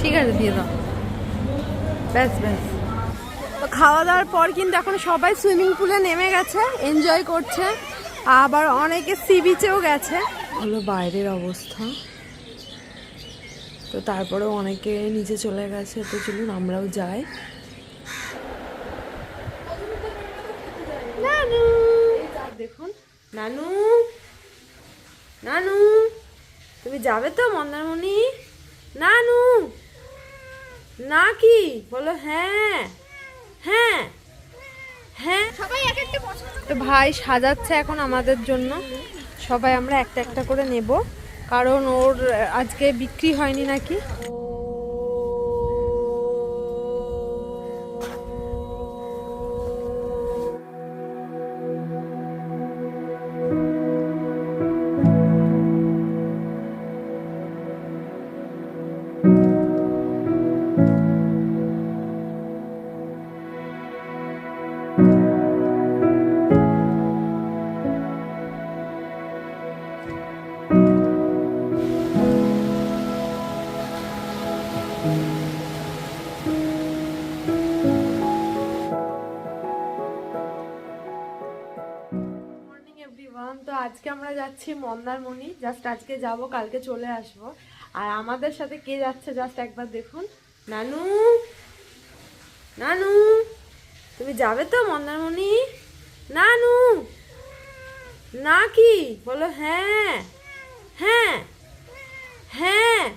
ঠিক আছে, দিয়ে দাও। ব্যাস ব্যাস। তো খাওয়া দাওয়ার পর কিন্তু এখন সবাই সুইমিং পুলে নেমে গেছে এনজয় করছে। আবার অনেকে সি বিচেও গেছে। হলো বাইরের অবস্থা। তো তারপরেও অনেকে নিচে চলে গেছে, তো চলুন আমরাও যাই। নানু! দেখুন, নানু! নানু! তুমি যাবে তো, মন্দারমণি? নানু। না কি বলো হ্যাঁ। হ্যাঁ। হ্যাঁ। সবাই এক একটা পছন্দ তো ভাই সাজাচ্ছে এখন আমাদের জন্য। সবাই আমরা একটা একটা করে নেব। কারণ ওর আজকে বিক্রি হয়নি নাকি? আমরা যাচ্ছি মন্দারমণি। জাস্ট আজকে যাব, কালকে চলে আসব। আর আমাদের সাথে কে যাচ্ছে জাস্ট একবার দেখুন। নানু! নানু! তুমি যাবে তো মন্দারমণি? নানু! না কি বলো হ্যাঁ। হ্যাঁ। হ্যাঁ।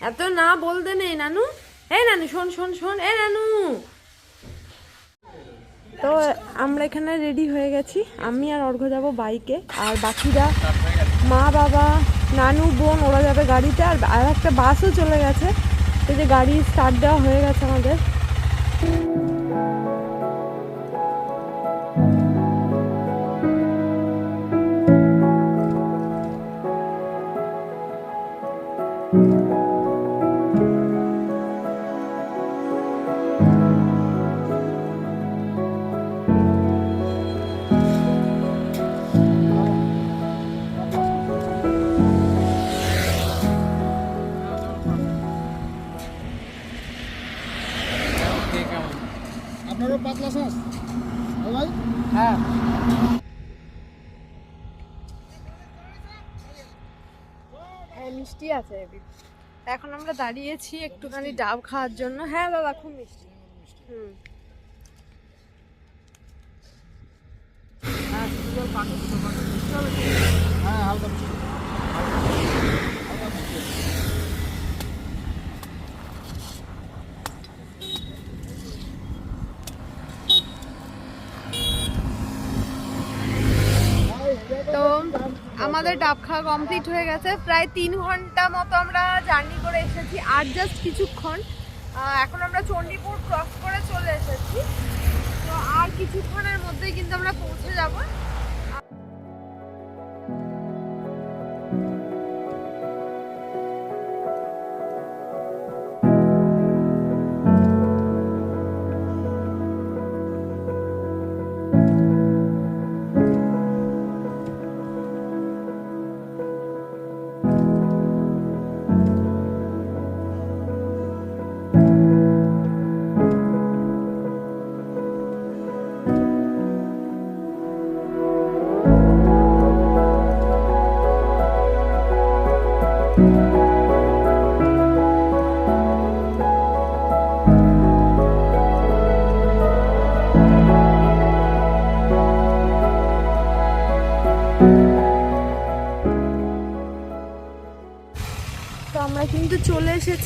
এত না বলতে নেই, নানু। এই নানু, শোন শোন শোন। এ নানু! তো আমরা এখানে রেডি হয়ে গেছি। আমি আর অর্ঘ্য যাব বাইকে আর বাকিরা মা, বাবা, নানু, বোন, ওরা যাবে গাড়িতে। আর আর একটা বাসও চলে গেছে। তো যে গাড়ি স্টার্ট দেওয়া হয়ে গেছে আমাদের। পাতলা সস ভাই। হ্যাঁ। হ্যাঁ মিষ্টি আছে এখন আমরা দাঁড়িয়েছি একটুখানি ডাব খাওয়ার জন্য। হ্যাঁ দাদা খুব মিষ্টি হুম। হ্যাঁ হালকা মিষ্টি। তো আমাদের ডাব খাওয়া কমপ্লিট হয়ে গেছে। প্রায় তিন ঘণ্টা মতো আমরা জার্নি করে এসেছি আর জাস্ট কিছুক্ষণ। এখন আমরা চণ্ডীপুর ক্রস করে চলে এসেছি। তো আর কিছুক্ষণের মধ্যেই কিন্তু আমরা পৌঁছে যাব।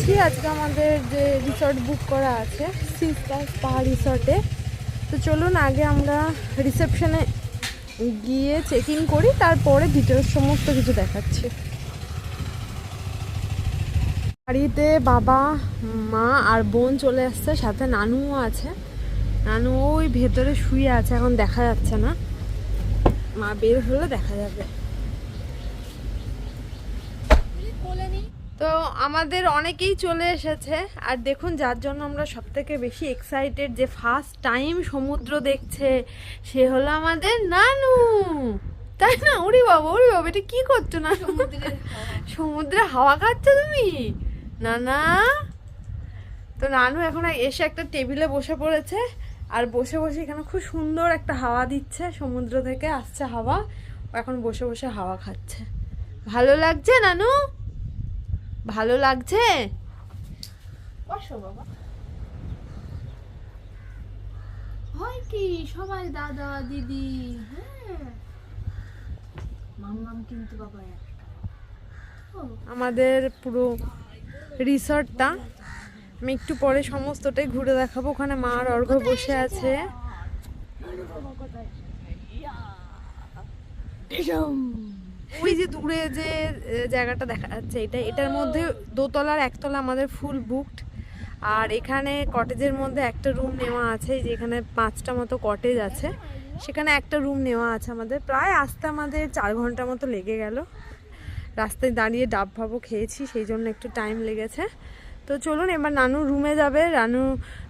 এসেছি আজকে আমাদের যে রিসর্ট বুক করা আছে সিস্টার্স পাহাড় রিসর্টে তো চলুন, আগে আমরা রিসেপশনে গিয়ে চেক ইন করি, তারপরে ভিতরের সমস্ত কিছু দেখাচ্ছি। বাড়িতে বাবা, মা আর বোন চলে আসছে, সাথে নানুও আছে। নানু ওই ভেতরে শুয়ে আছে, এখন দেখা যাচ্ছে না। মা বের হলে দেখা যাবে। তো আমাদের অনেকেই চলে এসেছে আর দেখুন যার জন্য আমরা সব থেকে বেশি এক্সাইটেড যে ফার্স্ট টাইম সমুদ্র দেখছে সে হলো আমাদের নানু। তাই না? ওরে বাবা ওরে বাবা এটা কি করছ না সমুদ্রে হাওয়া খাচ্ছ তুমি? না না তো নানু এখন এসে একটা টেবিলে বসে পড়েছে আর বসে বসে এখানে খুব সুন্দর একটা হাওয়া দিচ্ছে সমুদ্র থেকে আসছে হাওয়া। এখন বসে বসে হাওয়া খাচ্ছে। ভালো লাগছে নানু? ভালো লাগছে? বাবা। হয় কি? সবাই দাদা দিদি হ্যাঁ। মাম্মাম কিন্তু বাবা আমাদের পুরো রিসর্টটা। আমি একটু পরে সমস্তটাই ঘুরে দেখাবো। ওখানে মা আর অর্ঘ বসে আছে। ওই যে দূরে যে জায়গাটা দেখা যাচ্ছে, এটা, এটার মধ্যে দোতলার একতলা আমাদের ফুল বুকড আর এখানে কটেজের মধ্যে একটা রুম নেওয়া আছে, যেখানে পাঁচটা মতো কটেজ আছে। সেখানে একটা রুম নেওয়া আছে আমাদের। প্রায় আসতে আমাদের চার ঘণ্টা মতো লেগে গেল। রাস্তায় দাঁড়িয়ে ডাব ভাবো খেয়েছি, সেই জন্য একটু টাইম লেগেছে। তো চলুন, এবার নানু রুমে যাবে। রানু,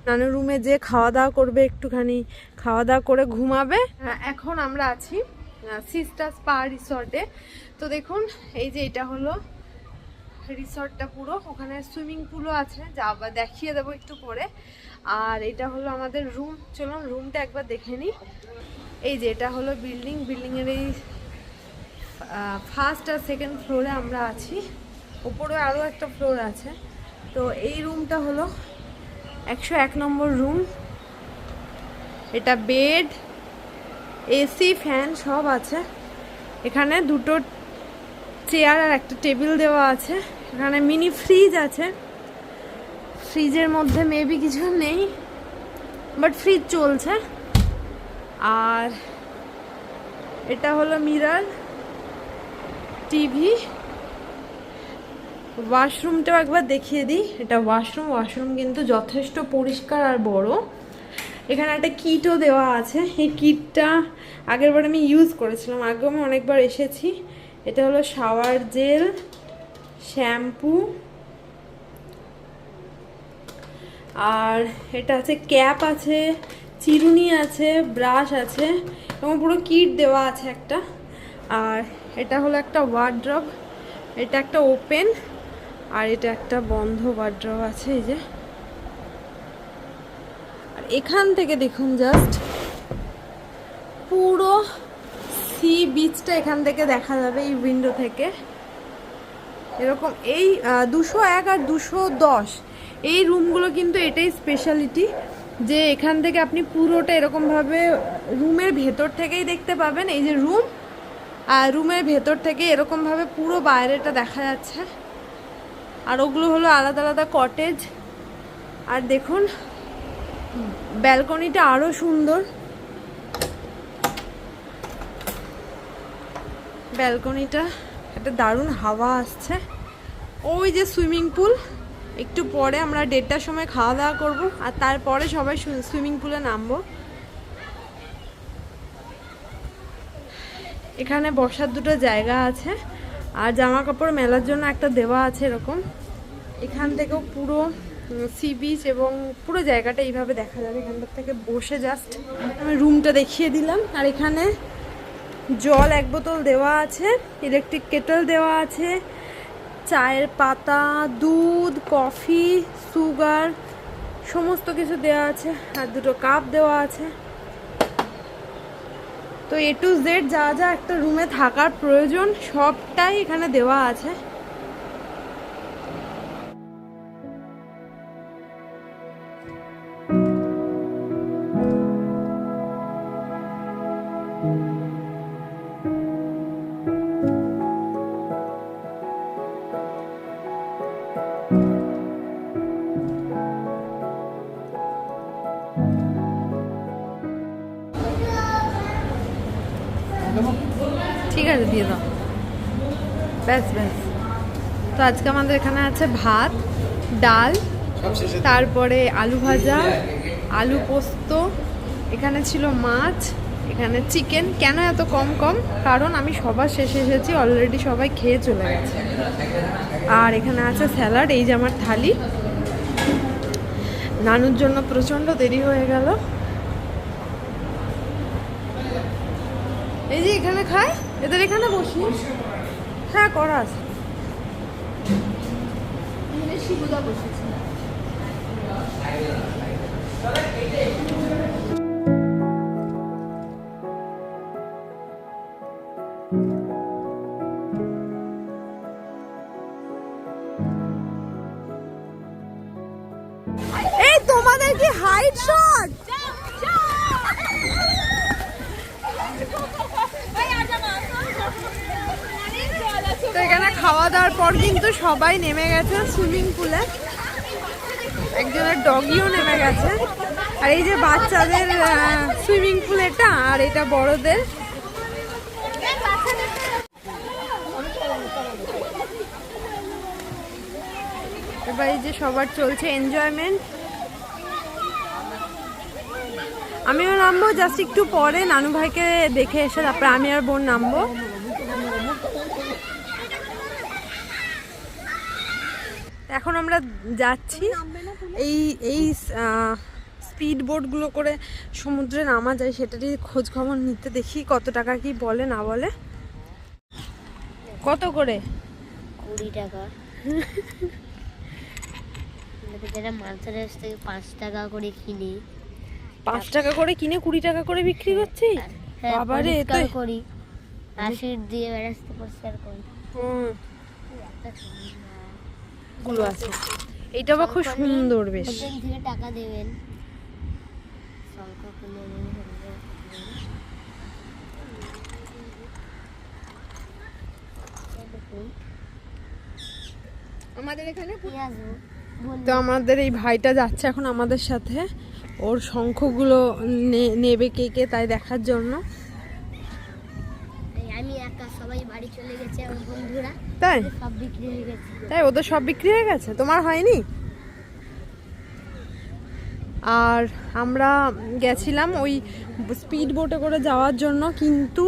নানু রুমে যে খাওয়া দাওয়া করবে একটুখানি। খাওয়া দাওয়া করে ঘুমাবে। এখন আমরা আছি সিস্টার স্পা রিসর্টে। তো দেখুন, এই যে এটা হলো রিসর্টটা পুরো। ওখানে সুইমিং পুলও আছে, যা আবার দেখিয়ে দেবো একটু পরে। আর এটা হলো আমাদের রুম। চলুন, রুমটা একবার দেখে নিই। এই যে এটা হলো বিল্ডিং। বিল্ডিংয়ের এই ফার্স্ট আর সেকেন্ড ফ্লোরে আমরা আছি। ওপরে আরও একটা ফ্লোর আছে। তো এই রুমটা হলো একশো এক নম্বর রুম। এটা বেড এসি, ফ্যান সব আছে। এখানে দুটো চেয়ার আর একটা টেবিল দেওয়া আছে। এখানে মিনি ফ্রিজ আছে। ফ্রিজের মধ্যে মেবি কিছু নেই বাট ফ্রিজ চলছে। আর এটা হলো মিরার টিভি ওয়াশরুমটাও একবার দেখিয়ে দিই। এটা ওয়াশরুম ওয়াশরুম কিন্তু যথেষ্ট পরিষ্কার আর বড়। এখানে একটা কিটও দেওয়া আছে। এই কিটটা আগের বার আমি ইউজ করেছিলাম। আগেও আমি অনেকবার এসেছি। এটা হলো শাওয়ার জেল, শ্যাম্পু আর এটা আছে, ক্যাপ আছে, চিরুনি আছে, ব্রাশ আছে এবং পুরো কিট দেওয়া আছে একটা। আর এটা হলো একটা ওয়ার্ড্রপ এটা একটা ওপেন আর এটা একটা বন্ধ ওয়ার্ড্রপ আছে এই যে। এখান থেকে দেখুন জাস্ট পুরো সি বিচটা এখান থেকে দেখা যাবে এই উইন্ডো থেকে। এরকম এই দুশো এক আর দুশো দশ, এই রুমগুলো কিন্তু এটাই স্পেশালিটি যে এখান থেকে আপনি পুরোটা এরকমভাবে রুমের ভেতর থেকেই দেখতে পাবেন। এই যে রুম আর রুমের ভেতর থেকে এরকমভাবে পুরো বাইরেটা দেখা যাচ্ছে। আর ওগুলো হলো আলাদা আলাদা কটেজ আর দেখুন ব্যালকনিটা আরও সুন্দর। ব্যালকনিটা, একটা দারুণ হাওয়া আসছে। ওই যে সুইমিং পুল, একটু পরে আমরা দেড়টার সময় খাওয়া দাওয়া করব, আর তারপরে সবাই সুইমিং পুলে নামবো। এখানে বসার দুটো জায়গা আছে, আর জামা কাপড় মেলার জন্য একটা দেওয়া আছে এরকম। এখান থেকেও পুরো সি বিচ এবং পুরো জায়গাটা এইভাবে দেখা যাবে। এখানটার থেকে বসে জাস্ট আমি রুমটা দেখিয়ে দিলাম। আর এখানে জল এক বোতল দেওয়া আছে ইলেকট্রিক কেটল দেওয়া আছে, চায়ের পাতা, দুধ কফি সুগার সমস্ত কিছু দেওয়া আছে আর দুটো কাপ দেওয়া আছে। তো এ টু জেড যা যা একটা রুমে থাকার প্রয়োজন, সবটাই এখানে দেওয়া আছে। তো আজকে আমাদের এখানে আছে ভাত, ডাল, তারপরে আলু ভাজা, আলু পোস্ত, এখানে ছিল মাছ, এখানে চিকেন। কেন এত কম কম? কারণ আমি সবার শেষে এসেছি অলরেডি সবাই খেয়ে চলে গেছে। আর এখানে আছে স্যালাড, এই যে আমার থালি। নানুর জন্য প্রচণ্ড দেরি হয়ে গেল। এই যে এখানে খায়? এদের এখানে বসি? হ্যাঁ করা আছে। শিবুদা বসেছে খাওয়া দাওয়ার পর কিন্তু সবাই নেমে গেছে সুইমিং পুলে। একজনের ডগিও নেমে গেছে। আর এই যে বাচ্চাদের সুইমিং পুল এটা আর এটা বড়দের। এবার এই যে সবার চলছে এনজয়মেন্ট আমিও নামবো জাস্ট একটু পরে নানু ভাইকে দেখে এসে, তারপরে আমি আর বোন নামবো এখন আমরা যাচ্ছি এই এই স্পিড বোটগুলো করে সমুদ্রে নামা যায় সেটারই খোঁজ খবর নিতে দেখি কত টাকা কি বলে না বলে। কত করে? কুড়ি টাকা। মাছের থেকে পাঁচ টাকা করে কিনি। পাঁচ টাকা করে কিনে কুড়ি টাকা করে বিক্রি করছি? হ্যাঁ বাবারে, এ করি। দিয়ে বেড়াতে পরিষ্কার করি। হুম। গুলো আছে। আবার খুব সুন্দর বেশ। টাকা দেবেন। আমাদের এখানে তো আমাদের এই ভাইটা যাচ্ছে এখন আমাদের সাথে। ওর শঙ্খগুলো নেবে কে কে তাই দেখার জন্য। আমি একা সবাই বাড়ি চলে গেছে, আমার বন্ধুরা। তাই? সব বিক্রি গেছে। তাই ওদের সব বিক্রি হয়ে গেছে? তোমার হয়নি? আর আমরা গেছিলাম ওই স্পিড বোটে করে যাওয়ার জন্য কিন্তু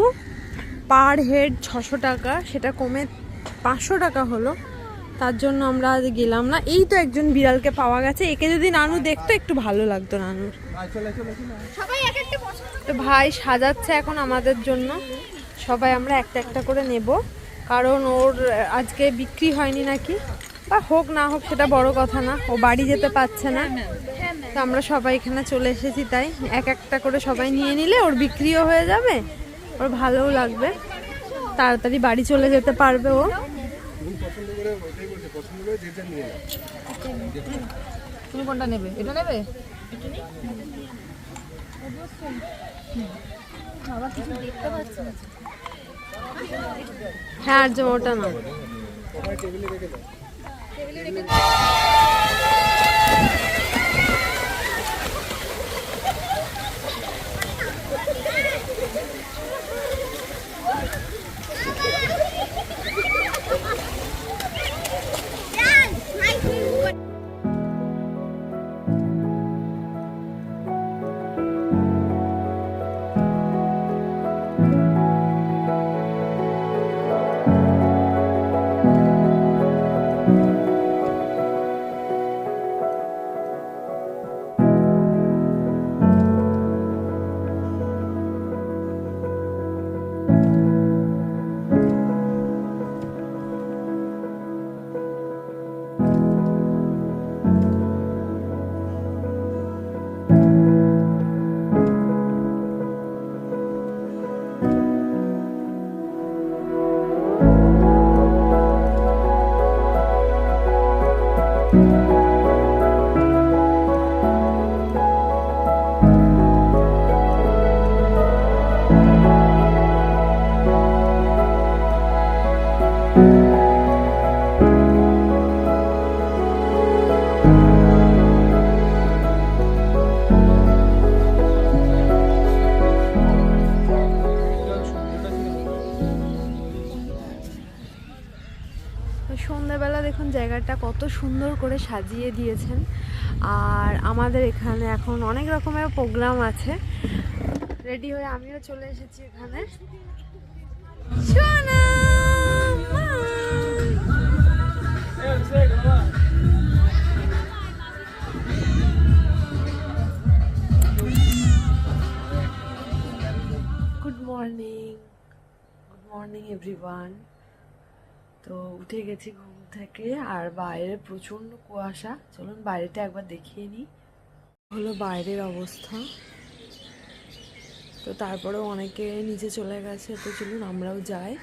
পার হেড ছশো টাকা সেটা কমে পাঁচশো টাকা হলো। তার জন্য আমরা আজ গেলাম না। এই তো একজন বিড়ালকে পাওয়া গেছে। একে যদি নানু দেখতো একটু ভালো লাগতো নানুর। তো ভাই সাজাচ্ছে এখন আমাদের জন্য। সবাই আমরা একটা একটা করে নেব। কারণ ওর আজকে বিক্রি হয়নি নাকি? বা হোক না হোক সেটা বড় কথা না। ও বাড়ি যেতে পারছে না। তো আমরা সবাই এখানে চলে এসেছি তাই এক একটা করে সবাই নিয়ে নিলে ওর বিক্রিও হয়ে যাবে ওর ভালোও লাগবে। তাড়াতাড়ি বাড়ি চলে যেতে পারবে ও। তুমি কোনটা নেবে? এটা নেবে? হ্যাঁ আর ওটা না। করে সাজিয়ে দিয়েছেন। আর আমাদের এখানে এখন অনেক রকমের প্রোগ্রাম আছে। রেডি হয়ে আমিও চলে এসেছি এখানে। Good morning good morning everyone তো উঠে গেছি ঘুম থেকে আর বাইরে প্রচণ্ড কুয়াশা। চলুন বাইরেটা একবার দেখিয়ে নিই। হলো বাইরের অবস্থা। তো তারপরেও অনেকে নিচে চলে গেছে, তো চলুন আমরাও যাই।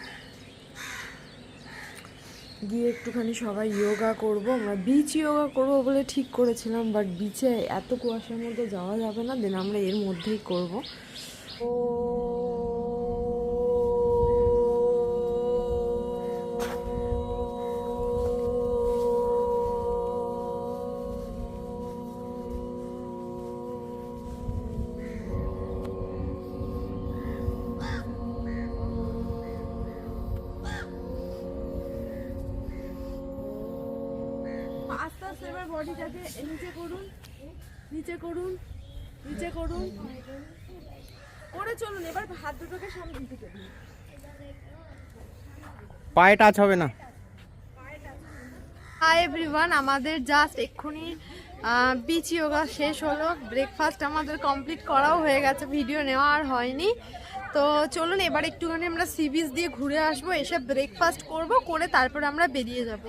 গিয়ে একটুখানি সবাই যোগা করব। আমরা বিচ যোগা করব বলে ঠিক করেছিলাম বাট বিচে এত কুয়াশার মধ্যে যাওয়া যাবে না দেন আমরা এর মধ্যেই করব। ও নিচে করুন নিচে করুন। করে চলুন এবার হাত দুটোকে সামনে দিকে দিন পায়ে টাচ হবে না? হাই এভরিওয়ান আমাদের জাস্ট এক্ষুনি বিচ ইয়োগা শেষ হলো। ব্রেকফাস্ট আমাদের কমপ্লিট করাও হয়ে গেছে ভিডিও নেওয়া আর হয়নি। তো চলুন এবার একটুখানি আমরা সি বিচ দিয়ে ঘুরে আসব এসে ব্রেকফাস্ট করব করে তারপরে আমরা বেরিয়ে যাব।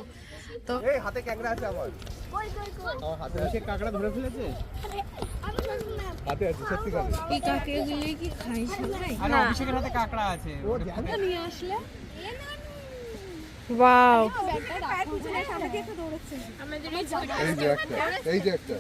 তো এই হাতে ক্যাকড়া আছে আমার। আমার হাতে আছে। কাকড়া ধরে ফেলেছে? হাতে আছে সত্যি করে এই কাকে গুলি কি খাই সবাই? আরে অভিষেকের হাতে কাকড়া আছে। ও জানে? নিয়ে আসলে? ওয়াও। এই যে একটা এই যে একটা।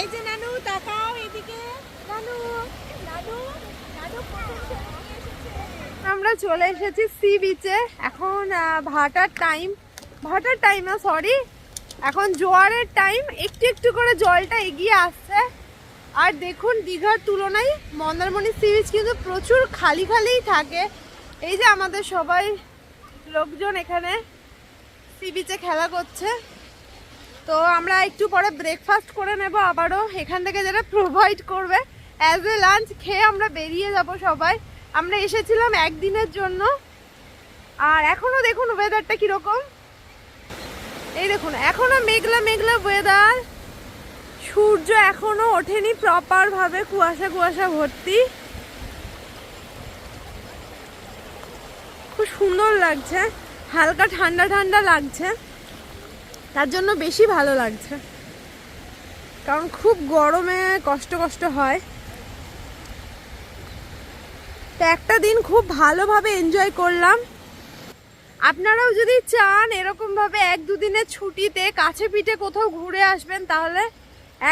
এই যে নানু তাকাও এদিকে নানু নানু নানু আমরা চলে এসেছি সি বিচে এখন ভাটার টাইম ভাটার টাইম না সরি এখন জোয়ারের টাইম একটু একটু করে জলটা এগিয়ে আসছে। আর দেখুন, দীঘার তুলনায় মন্দারমণি সি বিচ কিন্তু প্রচুর খালি খালিই থাকে। এই যে আমাদের সবাই লোকজন এখানে সি বিচে খেলা করছে। তো আমরা একটু পরে ব্রেকফাস্ট করে নেব আবারও। এখান থেকে যেটা প্রোভাইড করবে। অ্যাজ এ লাঞ্চ খেয়ে আমরা বেরিয়ে যাব সবাই। আমরা এসেছিলাম একদিনের জন্য। আর এখনও দেখুন ওয়েদারটা কীরকম। এই দেখুন, এখনও মেঘলা মেঘলা ওয়েদার সূর্য এখনও ওঠেনি প্রপার ভাবে কুয়াশা কুয়াশা ভর্তি। খুব সুন্দর লাগছে। হালকা ঠান্ডা ঠান্ডা লাগছে। তার জন্য বেশি ভালো লাগছে। কারণ খুব গরমে কষ্ট কষ্ট হয়। তো একটা দিন খুব ভালোভাবে এনজয় করলাম। আপনারাও যদি চান এরকমভাবে এক দুদিনের ছুটিতে কাছে পিঠে কোথাও ঘুরে আসবেন, তাহলে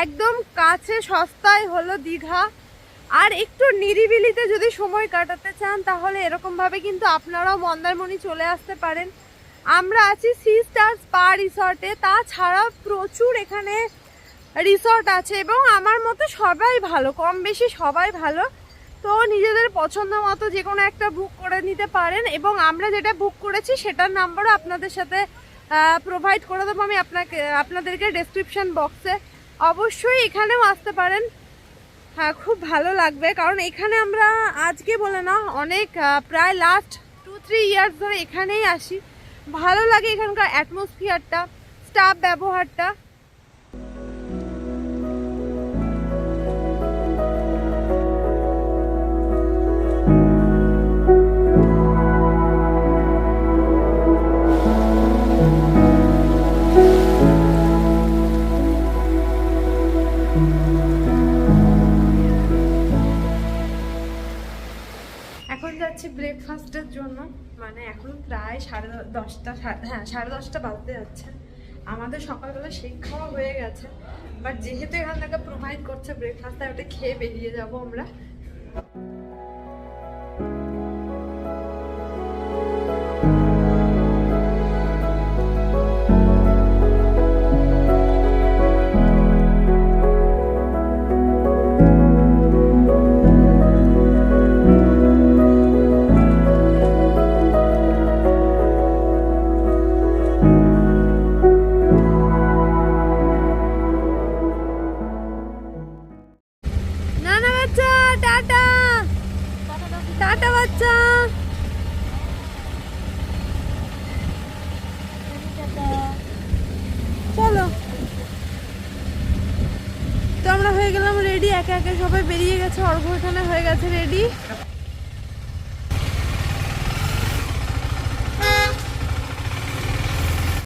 একদম কাছে সস্তায় হলো দীঘা। আর একটু নিরিবিলিতে যদি সময় কাটাতে চান, তাহলে এরকমভাবে কিন্তু আপনারাও মন্দারমণি চলে আসতে পারেন। আমরা আছি সি স্টার স্পা রিসর্টে, তাছাড়াও প্রচুর এখানে রিসর্ট আছে এবং আমার মতো সবাই ভালো কম বেশি সবাই ভালো। তো নিজেদের পছন্দ মতো যে কোনো একটা বুক করে নিতে পারেন এবং আমরা যেটা বুক করেছি সেটার নাম্বারও আপনাদের সাথে প্রোভাইড করে দেবো। আমি আপনাকে, আপনাদেরকে ডেসক্রিপশন বক্সে অবশ্যই এখানেও আসতে পারেন। হ্যাঁ খুব ভালো লাগবে। কারণ এখানে আমরা আজকে বলে না, অনেক প্রায় লাস্ট টু থ্রি ইয়ার্স ধরে এখানেই আসি। ভালো লাগে এখানকার অ্যাটমসফিয়ারটা স্টাফ ব্যবহারটা। প্রায় সাড়ে দশটা হ্যাঁ সাড়ে দশটা বাজতে যাচ্ছে। আমাদের সকালবেলা সেই খাওয়া হয়ে গেছে। বাট যেহেতু এখান থেকে প্রোভাইড করছে ব্রেকফাস্ট তাই ওটা খেয়ে বেরিয়ে যাব আমরা।